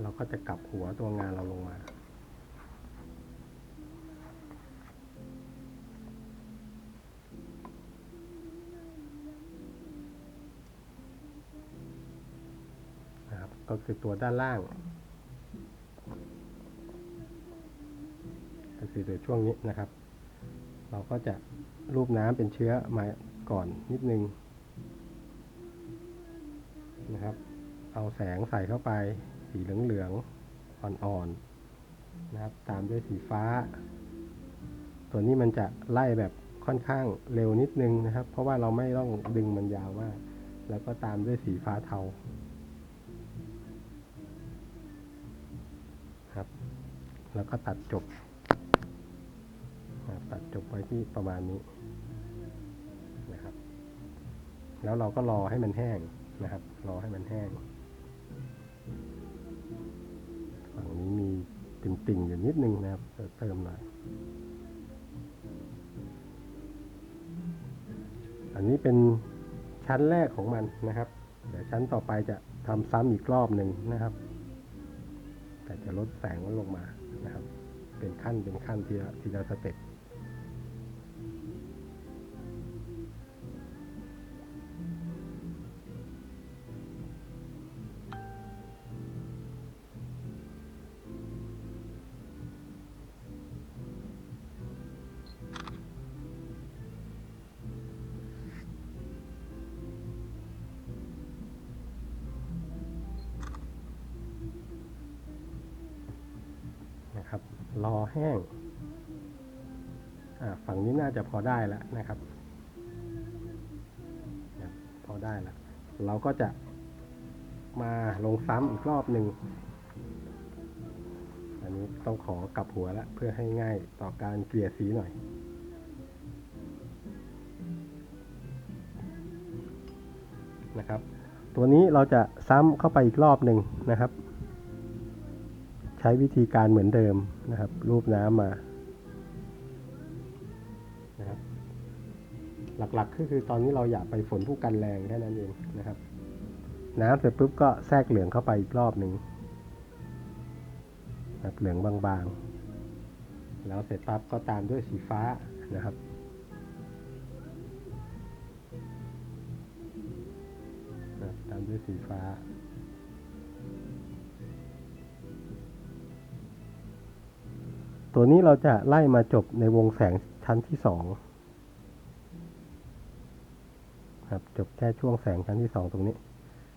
เราก็จะกลับหัวตัวงานเราลงมานะครับก็คือตัวด้านล่าง ก็คือตัวช่วงนี้นะครับ เราก็จะรูปน้ำเป็นเชื้อมาก่อนนิดนึงนะครับ เอาแสงใส่เข้าไป สีเหลืองๆอ่อนๆนะครับ ตามด้วยสีฟ้า ตัวนี้มันจะไล่แบบค่อนข้างเร็วนิดนึงนะครับ เพราะว่าเราไม่ต้องดึงมันยาวมาก แล้วก็ตามด้วยสีฟ้าเทาครับ แล้วก็ตัดจบนะครับตัดจบไว้ที่ประมาณนี้นะครับ แล้วเราก็รอให้มันแห้งนะครับ รอให้มันแห้ง ฝั่งนี้มีติ่งๆอยู่นิดนึงนะครับเดี๋ยวเติมหน่อย อันนี้เป็นชั้นแรกของมันนะครับ เดี๋ยวชั้นต่อไปจะทำซ้ำอีกรอบหนึ่งนะครับ แต่จะลดแสงลงมานะครับ เป็นขั้นเป็นขั้นทีละทีละสเต็ป ได้แล้วนะครับ พอได้แล้ว เราก็จะมาลงซ้ำอีกรอบหนึ่ง อันนี้ต้องขอกลับหัวแล้วเพื่อให้ง่ายต่อการเกลี่ยสีหน่อยนะครับ ตัวนี้เราจะซ้ำเข้าไปอีกรอบหนึ่งนะครับ ใช้วิธีการเหมือนเดิมนะครับ รูปน้ำมา นะครับ หลักๆก็คือตอนนี้เราอยากไปฝนผู้กันแรงแค่นั้นเองนะครับ น้ำเสร็จปุ๊บก็แทรกเหลืองเข้าไปอีกรอบหนึ่งนะเหลืองบางๆ แล้วเสร็จปั๊บก็ตามด้วยสีฟ้านะครับนะครับตามด้วยสีฟ้า ตัวนี้เราจะไล่มาจบในวงแสง ชั้นที่สองครับจบแค่ช่วงแสงชั้นที่สองตรงนี้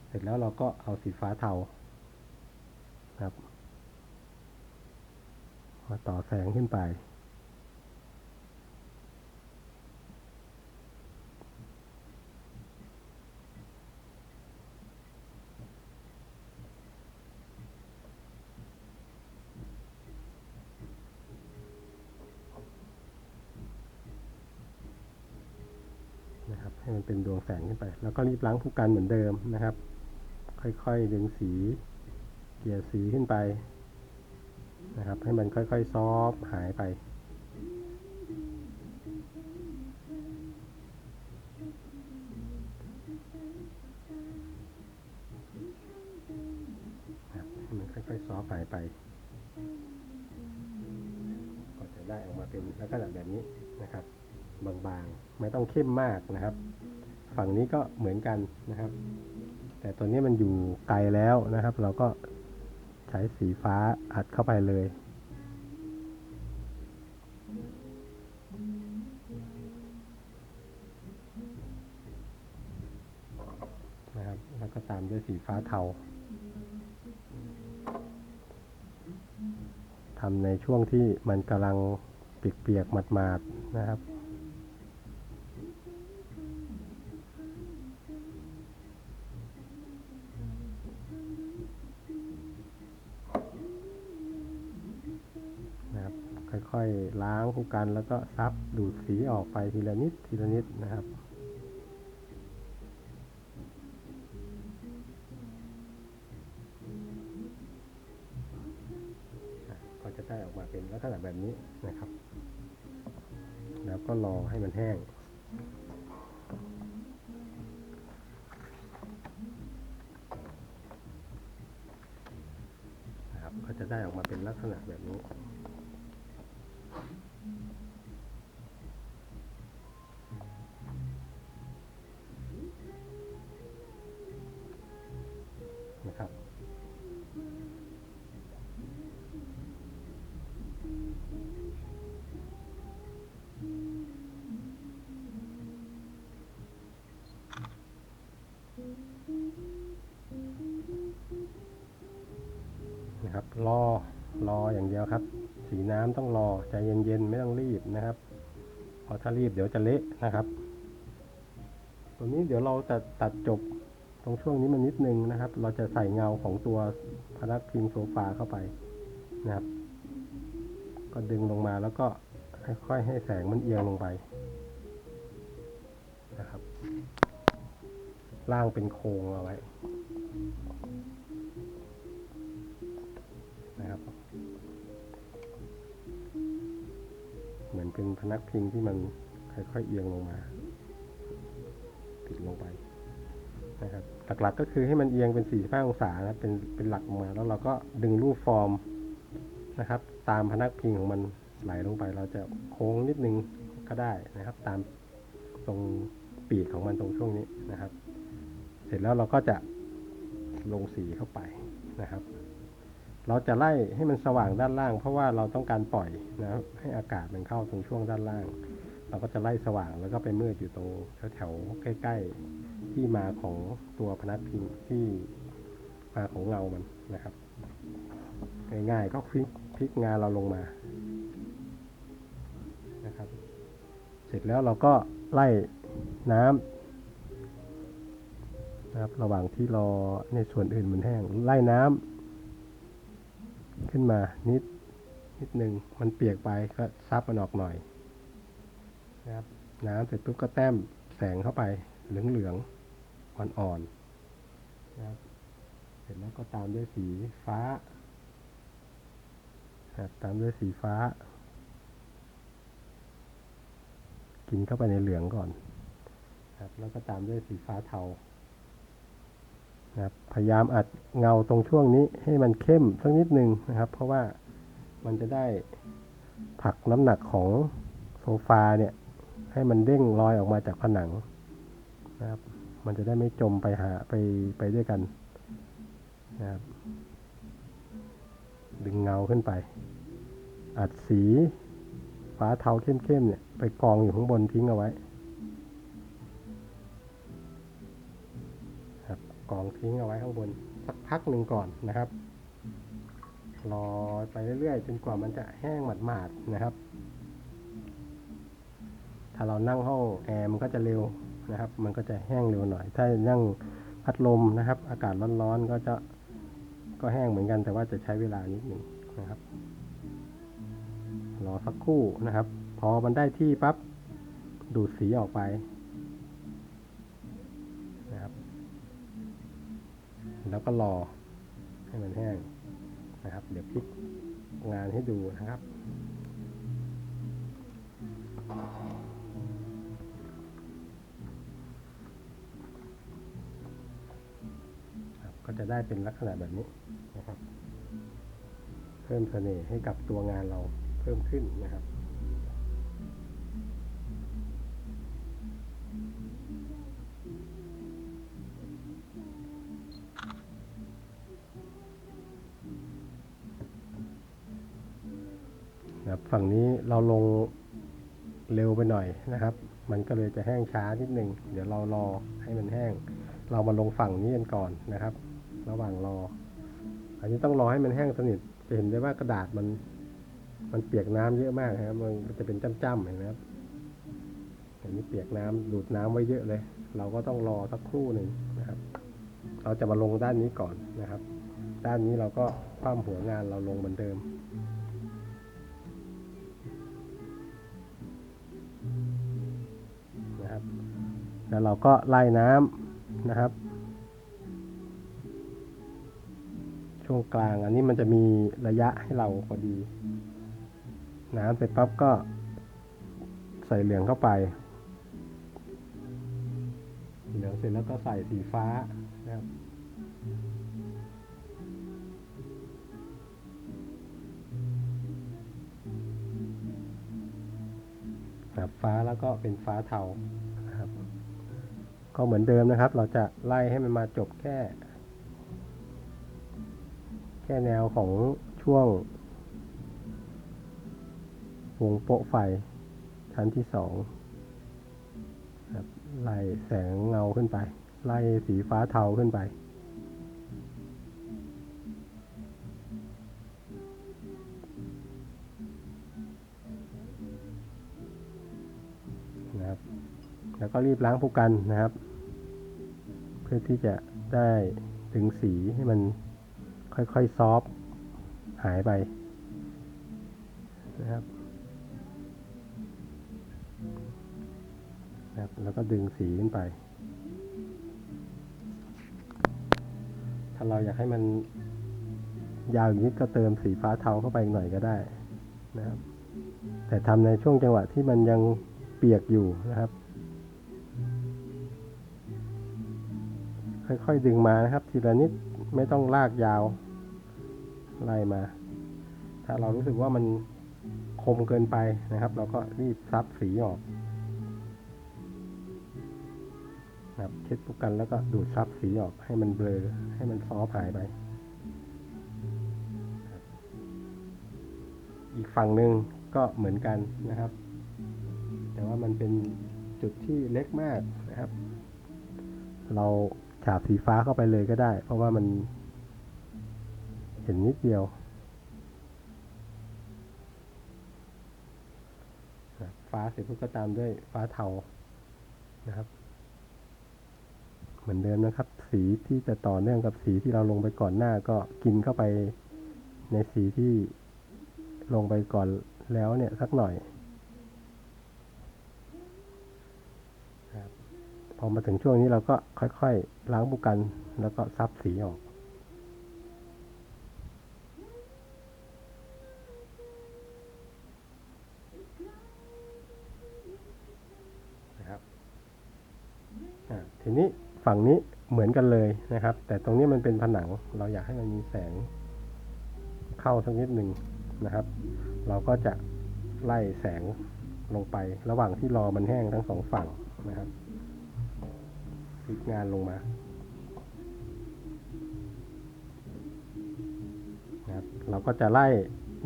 เสร็จแล้วเราก็เอาสีฟ้าเทาครับ มาต่อแสงขึ้นไป นะครับให้มันเป็นดวง แสงขึ้นไป แล้วก็รีบล้างผู้กันเหมือนเดิมนะครับ ค่อยๆดึงสีเกลี่ยสีขึ้นไปนะครับ ให้มันค่อยๆซอฟหายไปนะครับให้มันค่อยๆซอฟหายไปก็จะได้ออกมาเป็นลักษณะแบบนี้นะครับ บางๆ ไม่ต้องเข้มมากนะครับ ฝั่งนี้ก็เหมือนกันนะครับ แต่ตัวนี้มันอยู่ไกลแล้วนะครับ เราก็ใช้สีฟ้าอัดเข้าไปเลยนะครับ แล้วก็ตามด้วยสีฟ้าเทาทำในช่วงที่มันกำลังเปียกๆหมาดๆนะครับ ค่อยๆล้างคู่กัน แล้วก็ซับดูดสีออกไปทีละนิดทีละนิดนะครับก็จะได้ออกมาเป็นลักษณะแบบนี้นะครับ แล้วก็รอให้มันแห้ง นะครับ รอรออย่างเดียวครับ สีน้ำต้องรอใจเย็นๆไม่ต้องรีบนะครับเพราะถ้ารีบเดี๋ยวจะเละนะครับตัวนี้เดี๋ยวเราจะตัดจบตรงช่วงนี้มันนิดนึงนะครับ เราจะใส่เงาของตัวพนักพิงโซฟาเข้าไปนะครับ ก็ดึงลงมาแล้วก็ค่อยๆให้แสงมันเอียงลงไปนะครับล่างเป็นโครงเอาไว้ นะครับ เหมือนเป็นพนักพิงที่มันค่อยๆเอียงลงมาปิดลงไปนะครับหลักๆก็คือให้มันเอียงเป็น 45 องศานะเป็นเป็นหลักมาแล้วเราก็ดึงรูปฟอร์มนะครับ ตามพนักพิงของมันไหลลงไป เราจะโค้งนิดนึงก็ได้นะครับ ตามตรงปีกของมันตรงช่วงนี้นะครับ เสร็จแล้วเราก็จะลงสีเข้าไปนะครับ เราจะไล่ให้มันสว่างด้านล่าง เพราะว่าเราต้องการปล่อยนะครับให้อากาศมันเข้าตรงช่วงด้านล่าง เราก็จะไล่สว่างแล้วก็ไปมืดอยู่ตรงแถวๆใกล้ ๆ ที่มาของตัวพนักพิงที่มาของเงามันนะครับง่ายๆก็พลิกพลิกงานเราลงมานะครับ เสร็จแล้วเราก็ไล่น้ำนะครับระหว่างที่รอในส่วนอื่นมันแห้งไล่น้ำ ขึ้นมานิดนิดหนึ่งมันเปียกไปก็ซับมันออกหน่อยนะครับน้ำเสร็จปุ๊บก็แต้มแสงเข้าไปเหลืองเหลืองอ่อนๆนะครับเสร็จแล้วก็ตามด้วยสีฟ้าครับตามด้วยสีฟ้า กินเข้าไปในเหลืองก่อนครับแล้วก็ตามด้วยสีฟ้าเทา นะครับพยายามอัดเงาตรงช่วงนี้ให้มันเข้มสักนิดหนึ่งนะครับ เพราะว่ามันจะได้ผลักน้ำหนักของโซฟาเนี่ย ให้มันเด้งลอยออกมาจากผนังนะครับ มันจะได้ไม่จมไปหาไปไปด้วยกันนะครับ ดึงเงาขึ้นไป อัดสีฟ้าเทาเข้มๆเนี่ย ไปกองอยู่ข้างบนทิ้งเอาไว้ ครับกองทิ้งเอาไว้ข้างบน สักพักหนึ่งก่อนนะครับรอไปเรื่อยๆจนกว่ามันจะแห้งหมาดๆนะครับ ถ้าเรานั่งห้องแอร์มันก็จะเร็วนะครับ มันก็จะแห้งเร็วหน่อย ถ้านั่งพัดลมนะครับ อากาศร้อนๆก็จะก็แห้งเหมือนกัน แต่ว่าจะใช้เวลานิดหนึ่งนะครับรอสักครู่นะครับ พอมันได้ที่ปั๊บดูดสีออกไปนะครับ แล้วก็รอให้มันแห้งนะครับ เดี๋ยวพลิกงานให้ดูนะครับ ก็จะได้เป็นลักษณะแบบนี้นะครับ เพิ่มเสน่ห์ให้กับตัวงานเราเพิ่มขึ้นนะครับ ฝั่งนี้เราลงเร็วไปหน่อยนะครับ มันก็เลยจะแห้งช้านิดนึง เดี๋ยวเรารอให้มันแห้ง เรามาลงฝั่งนี้กันก่อนนะครับ ระหว่างรอ อันนี้ต้องรอให้มันแห้งสนิทจะเห็นได้ว่ากระดาษมัน มันเปียกน้ำเยอะมากนะครับ มันจะเป็นจ้ำๆเห็นไหมครับเห็นนี้เปียกน้ำดูดน้ำไว้เยอะเลย เราก็ต้องรอสักครู่หนึ่งนะครับ เราจะมาลงด้านนี้ก่อนนะครับ ด้านนี้เราก็คว่ำหัวงานเราลงเหมือนเดิม แล้วเราก็ไล่น้ำนะครับ ช่วงกลางอันนี้มันจะมีระยะให้เราพอดี น้ำเสร็จปั๊บก็ใส่เหลืองเข้าไป เหลืองเสร็จแล้วก็ใส่สีฟ้านะครับครับฟ้าแล้วก็เป็นฟ้าเทา ก็เหมือนเดิมนะครับ เราจะไล่ให้มันมาจบแค่ แค่แนวของช่วง วงโปะไฟชั้นที่สองไล่แสงเงาขึ้นไป ไล่สีฟ้าเทาขึ้นไป แล้วก็รีบล้างผู้กันนะครับ เพื่อที่จะได้ถึงสีให้มันค่อยๆซอฟหายไปนะครับนะครับ แล้วก็ดึงสีขึ้นไป ถ้าเราอยากให้มันยาวอย่างนี้ก็เติมสีฟ้าเทาเข้าไปอีกหน่อยก็ได้นะครับ แต่ทำในช่วงจังหวะที่มันยังเปียกอยู่นะครับ ค่อยๆดึงมานะครับ ทีละนิดไม่ต้องลากยาวไล่มา ถ้าเรารู้สึกว่ามันคมเกินไปนะครับ เราก็รีบซับสีออกนะครับเช็ดปุกกันแล้วก็ดูดซับสีออกให้มันเบลอให้มันซอฟหายไป อีกฝั่งหนึ่งก็เหมือนกันนะครับ แต่ว่ามันเป็นจุดที่เล็กมากนะครับ เรา ฉาบสีฟ้าเข้าไปเลยก็ได้ เพราะว่ามันเห็นนิดเดียว ฟ้าเสร็จปุ๊บก็ตามด้วยฟ้าเทานะครับ เหมือนเดิมนะครับ สีที่จะต่อเนื่องกับสีที่เราลงไปก่อนหน้าก็กินเข้าไปในสีที่ลงไปก่อนแล้วเนี่ยสักหน่อยนะครับ พอมาถึงช่วงนี้เราก็ค่อยๆ ล้างบุกัน แล้วก็ซับสีออกนะครับทีนี้ฝั่งนี้เหมือนกันเลยนะครับ แต่ตรงนี้มันเป็นผนัง เราอยากให้มันมีแสงเข้าสักนิดหนึ่งนะครับ เราก็จะไล่แสงลงไประหว่างที่รอมันแห้งทั้งสองฝั่งนะครับ พลิกงานลงมานะครับเราก็จะไล่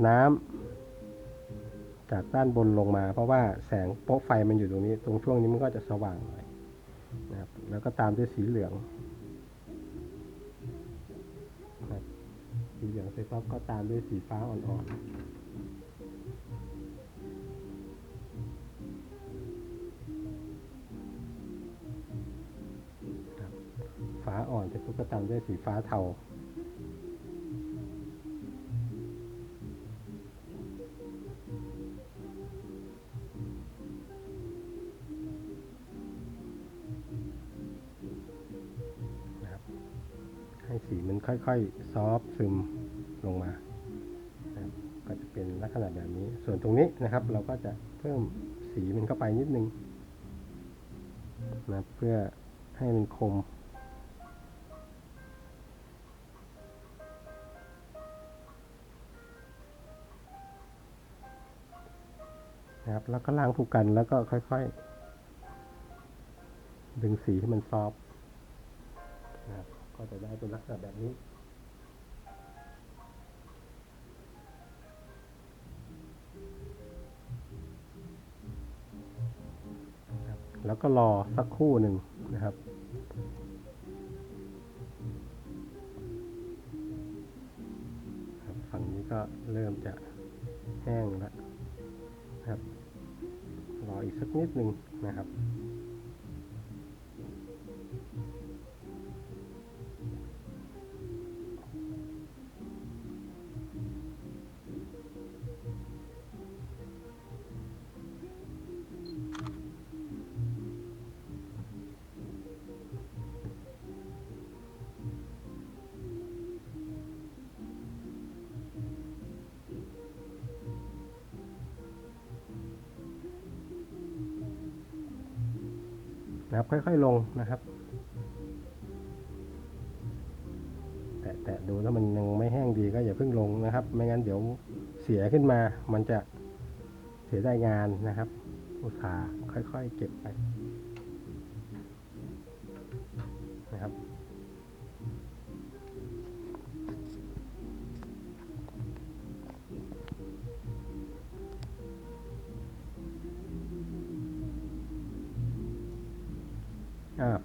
น้ำจากด้านบนลงมา เพราะว่าแสงโป๊ะไฟมันอยู่ตรงนี้ ตรงช่วงนี้มันก็จะสว่างหน่อยนะครับแล้วก็ตามด้วยสีเหลืองนะสีเหลืองเสร็จปั๊บก็ตามด้วยสีฟ้าอ่อนๆ อ่อนเสร็จปุ๊บก็ตามด้วยสีฟ้าเทาให้สีมันค่อยๆ ซอฟซึมลงมานะก็จะเป็นลักษณะแบบนี้ ส่วนตรงนี้นะครับ เราก็จะเพิ่มสีมันเข้าไปนิดนึงนะเพื่อให้มันคม นะครับ แล้วก็ล้างผูกกันแล้วก็ค่อยๆ ดึงสีให้มันซอฟต์นะครับก็จะได้เป็นลักษณะแบบนี้นะแล้วก็รอสักครู่หนึ่งนะครับ ฝั่งนี้ก็เริ่มจะแห้งแล้ว ออีกสักนิดหนึ่งนะครับ ค่อย ๆ ลงนะครับ แตะๆดูถ้ามันยังไม่แห้งดีก็อย่าเพิ่งลงนะครับ ไม่งั้นเดี๋ยวเสียขึ้นมา มันจะเสียได้งานนะครับอุตสาห์ค่อย ๆ เก็บไป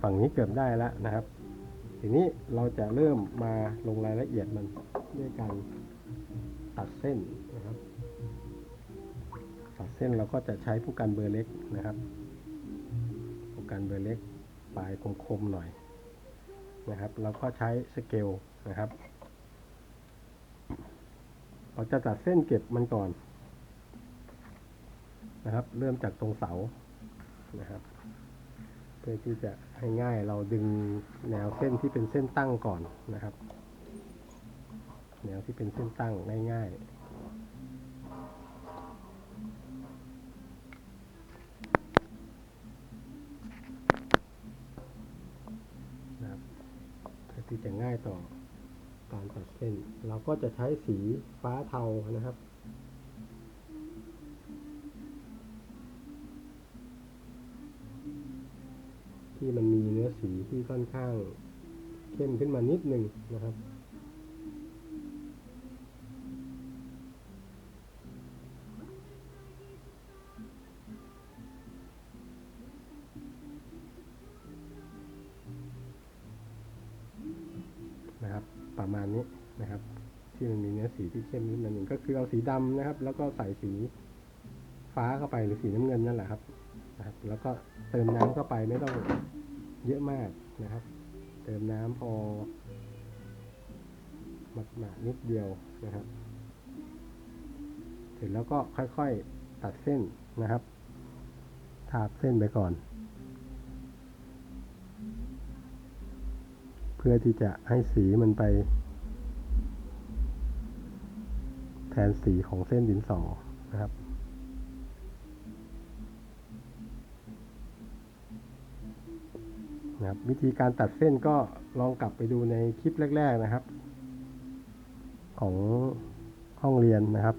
ฝั่งนี้เกือบได้แล้วนะครับ ทีนี้เราจะเริ่มมาลงรายละเอียดมันด้วยการตัดเส้นนะครับ ตัดเส้นเราก็จะใช้ผู้กันเบอร์เล็กนะครับ ผู้กันเบอร์เล็กปลายคมๆหน่อยนะครับแล้วก็ใช้สเกลนะครับ เราจะตัดเส้นเก็บมันก่อนนะครับ เริ่มจากตรงเสานะครับ เพื่อที่จะง่ายเราดึงแนวเส้นที่เป็นเส้นตั้งก่อนนะครับ แนวที่เป็นเส้นตั้งง่ายๆนะครับที่จะง่ายต่อการตัดเส้น เราก็จะใช้สีฟ้าเทานะครับ ที่มันมีเนื้อสีที่ค่อนข้างเข้มขึ้นมานิดหนึ่งนะครับ นะครับ ประมาณนี้นะครับ ที่มันมีเนื้อสีที่เข้มขึ้นมาหนึ่งก็คือเอาสีดำนะครับ แล้วก็ใส่สีฟ้าเข้าไปหรือสีน้ำเงินนั่นแหละครับ นะครับ แล้วก็เติมน้ำเข้าไปไม่ต้องเยอะมากนะครับ เติมน้ำพอหมาดหมานิดเดียวนะครับ เสร็จแล้วก็ค่อยๆตัดเส้นนะครับ ทาบเส้นไปก่อน เพื่อที่จะให้สีมันไป แทนสีของเส้นดินสอนะครับ นะครับวิธีการตัดเส้นก็ลองกลับไปดูในคลิปแรก ๆนะครับ ของห้องเรียนนะครับ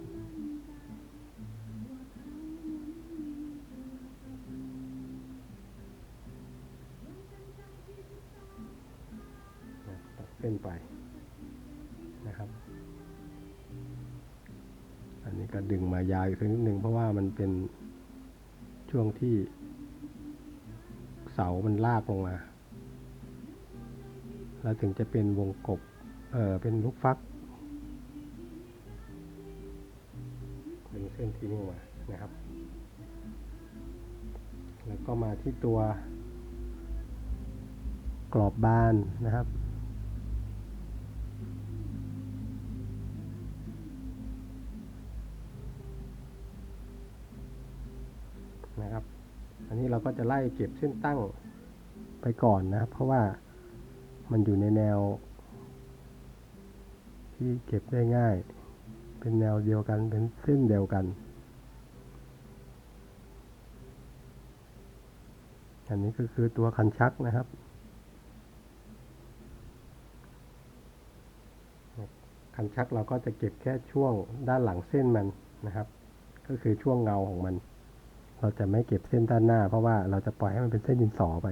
ตัดเส้นไปนะครับ อันนี้ก็ดึงมายาวอีกสักนิดหนึ่งเพราะว่ามันเป็นช่วงที่เสามันลากลงมา แล้วถึงจะเป็นวงกบเออเป็นลูกฟักดึงเส้นที่นี่มานะครับ แล้วก็มาที่ตัวกรอบบานนะครับนะครับ อันนี้เราก็จะไล่เก็บเส้นตั้งไปก่อนนะครับ เพราะว่า มันอยู่ในแนว ที่เก็บได้ง่าย เป็นแนวเดียวกัน เป็นเส้นเดียวกัน อันนี้ก็คือตัวคันชักนะครับ คันชักเราก็จะเก็บแค่ช่วงด้านหลังเส้นมันนะครับ ก็คือช่วงเงาของมัน เราจะไม่เก็บเส้นด้านหน้า เพราะว่าเราจะปล่อยให้มันเป็นเส้นดินสอไป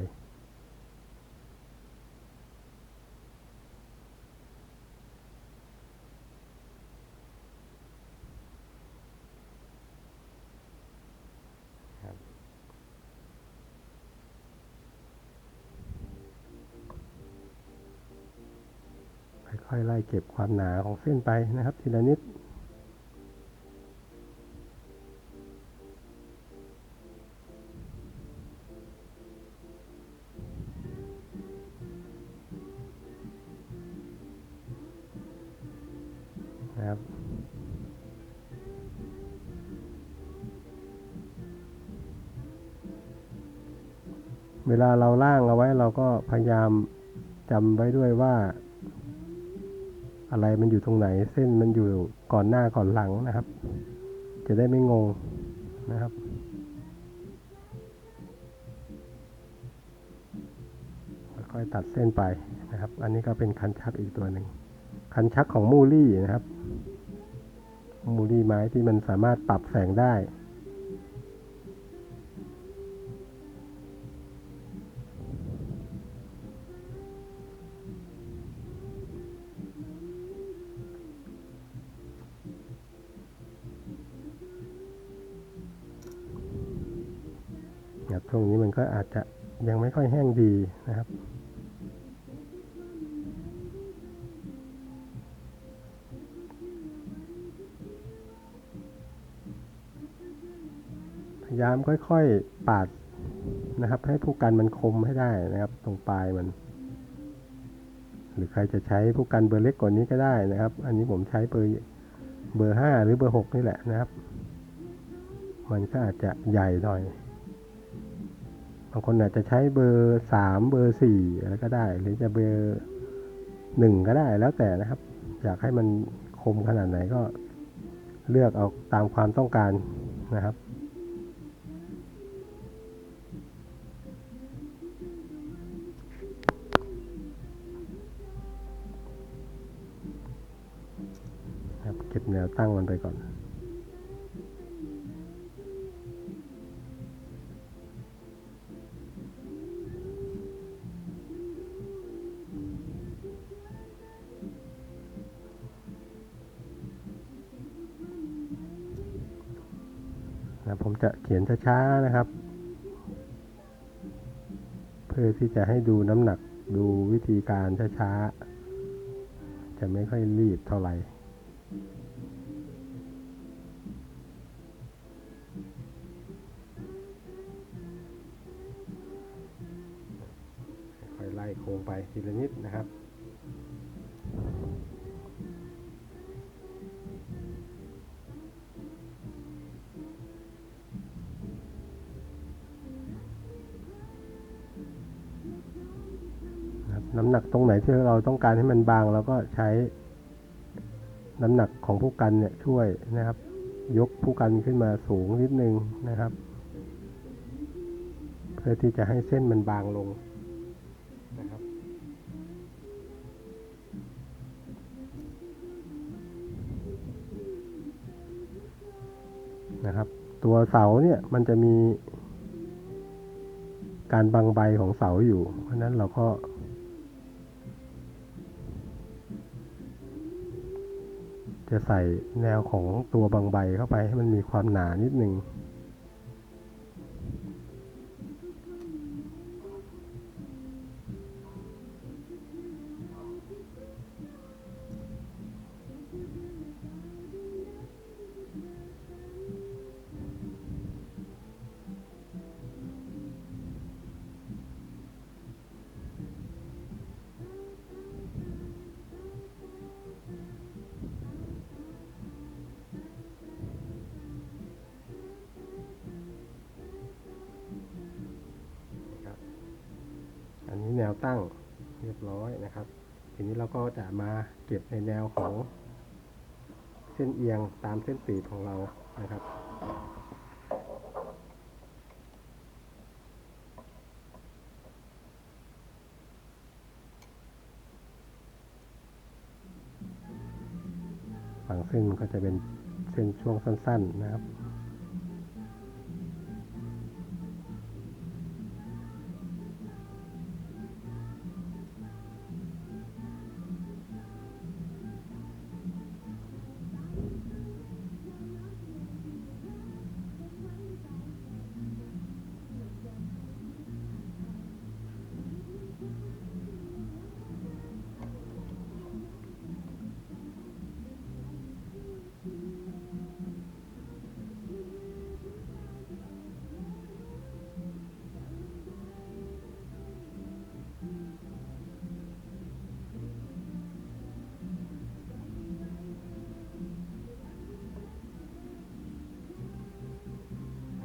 เก็บความหนาของเส้นไปนะครับ ทีละนิด นะครับเวลาเราล่างเอาไว้เราก็พยายามจำไว้ด้วยว่า อะไรมันอยู่ตรงไหน เส้นมันอยู่ก่อนหน้าก่อนหลังนะครับ จะได้ไม่งงนะครับ ค่อยตัดเส้นไปนะครับ อันนี้ก็เป็นคันชักอีกตัวหนึ่ง คันชักของมูลี่นะครับ มูลี่ไม้ที่มันสามารถปรับแสงได้ ก็อาจจะยังไม่ค่อยแห้งดีนะครับ พยายามค่อยๆปาดนะครับ ให้ผู้กันมันคมให้ได้นะครับ ตรงปลายมัน หรือใครจะใช้ผู้กันเบอร์เล็กกว่านี้ก็ได้นะครับ อันนี้ผมใช้เบอร์เบอร์ห้าหรือเบอร์หกนี่แหละนะครับ มันก็อาจจะใหญ่หน่อย บางคนอาจจะใช้เบอร์สามเบอร์สี่อะไรก็ได้ หรือจะเบอร์หนึ่งก็ได้แล้วแต่นะครับ อยากให้มันคมขนาดไหนก็เลือกเอาตามความต้องการนะครับเก็บแนวตั้งมันไปก่อน นะผมจะเขียนช้าๆนะครับ เพื่อที่จะให้ดูน้ำหนักดูวิธีการช้าๆ จะไม่ค่อยรีบเท่าไหร่ค่อยไล่โค้งไปทีละนิดนะครับ หนักตรงไหนที่เราต้องการให้มันบางเราก็ใช้น้ำหนักของผู้กันเนี่ยช่วยนะครับ ยกผู้กันขึ้นมาสูงนิดนึงนะครับ เพื่อที่จะให้เส้นมันบางลงนะครับนะครับ ตัวเสาเนี่ยมันจะมีการบังใบของเสาอยู่ เพราะนั้นเราก็ จะใส่แนวของตัวบางใบเข้าไปให้มันมีความหนานิดนึง ทีนี้เราก็จะมาเก็บในแนวของเส้นเอียงตามเส้นตีบของเรานะครับ ฝั่งเส้นมันก็จะเป็นเส้นช่วงสั้น ๆ นะครับ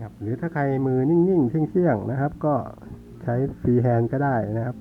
ครับ หรือถ้าใครมือนิ่งๆเชี่ยงๆนะครับ ก็ใช้ฟรีแฮนด์ก็ได้นะครับ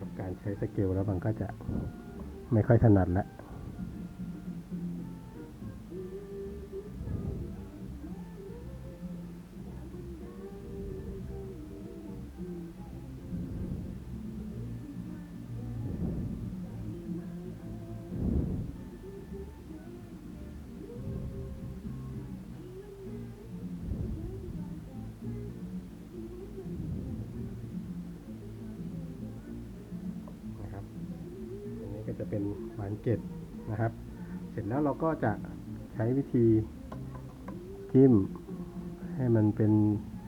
กับการใช้สเกลแล้วมันก็จะไม่ค่อยถนัดแล้ว จิ้ม ให้มันเป็น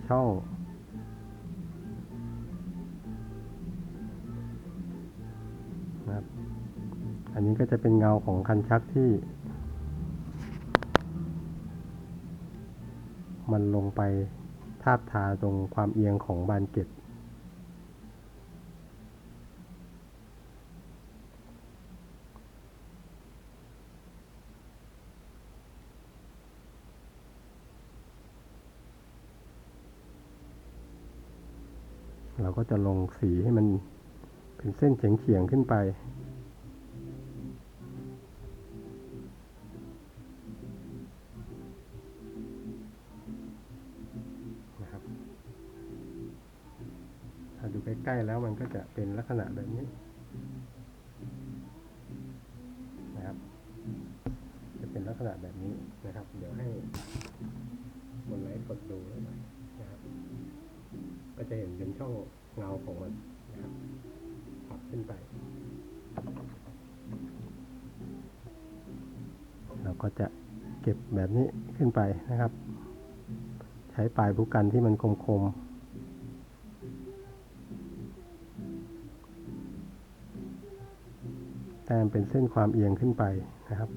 ช่อง นะครับ อันนี้ก็จะเป็นเงาของคันชักที่ มันลงไปทาบทาตรงความเอียงของบานเกล็ ก็จะลงสีให้มันเป็นเส้นเฉียงๆขึ้นไป นะครับ ถ้าดูใกล้ๆแล้วมันก็จะเป็นลักษณะแบบนี้นะครับ จะเป็นลักษณะแบบนี้นะครับ เดี๋ยวให้คนไลฟ์กดดูหน่อยนะครับ ก็จะเห็นเป็นช่อง เงาของมันนะครับปับขึ้นไป เราก็จะเก็บแบบนี้ขึ้นไปนะครับ ใช้ปลายผู้กันที่มันคมๆแต่มันเป็นเส้นความเอียงขึ้นไปนะครับ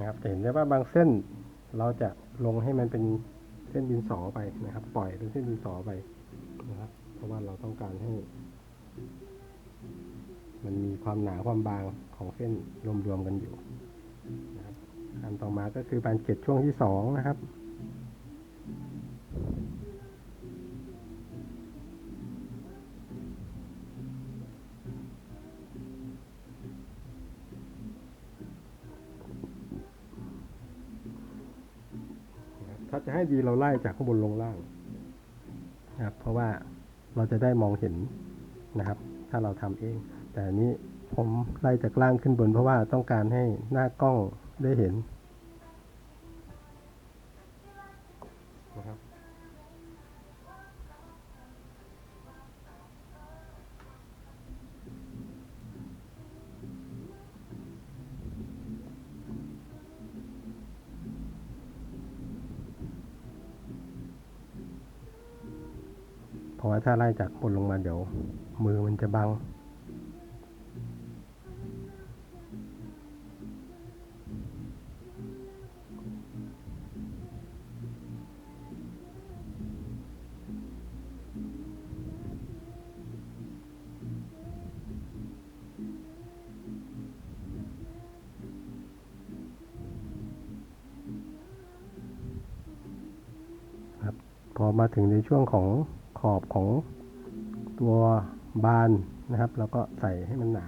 นะครับจะเห็นได้ว่าบางเส้นเราจะลงให้มันเป็นเส้นดินสอไปนะครับ ปล่อยเป็นเส้นดินสอไปนะครับ เพราะว่าเราต้องการให้ มันมีความหนาความบางของเส้นรวมๆกันอยู่นะครับอันต่อมาก็คือกานเก็บช่วงที่สองนะครับ บาจะให้ดีเราไล่จากข้างบนลงล่างนะครับ เพราะว่าเราจะได้มองเห็นนะครับ ถ้าเราทำเอง แต่อันนี้ผมไล่จากล่างขึ้นบนเพราะว่าต้องการให้หน้ากล้องได้เห็น ว่าถ้าไล่จากบนลงมาเดี๋ยว มือมันจะบัง ครับ พอมาถึงในช่วงของ ขอบของตัวบานนะครับ แล้วก็ใส่ให้มันหนา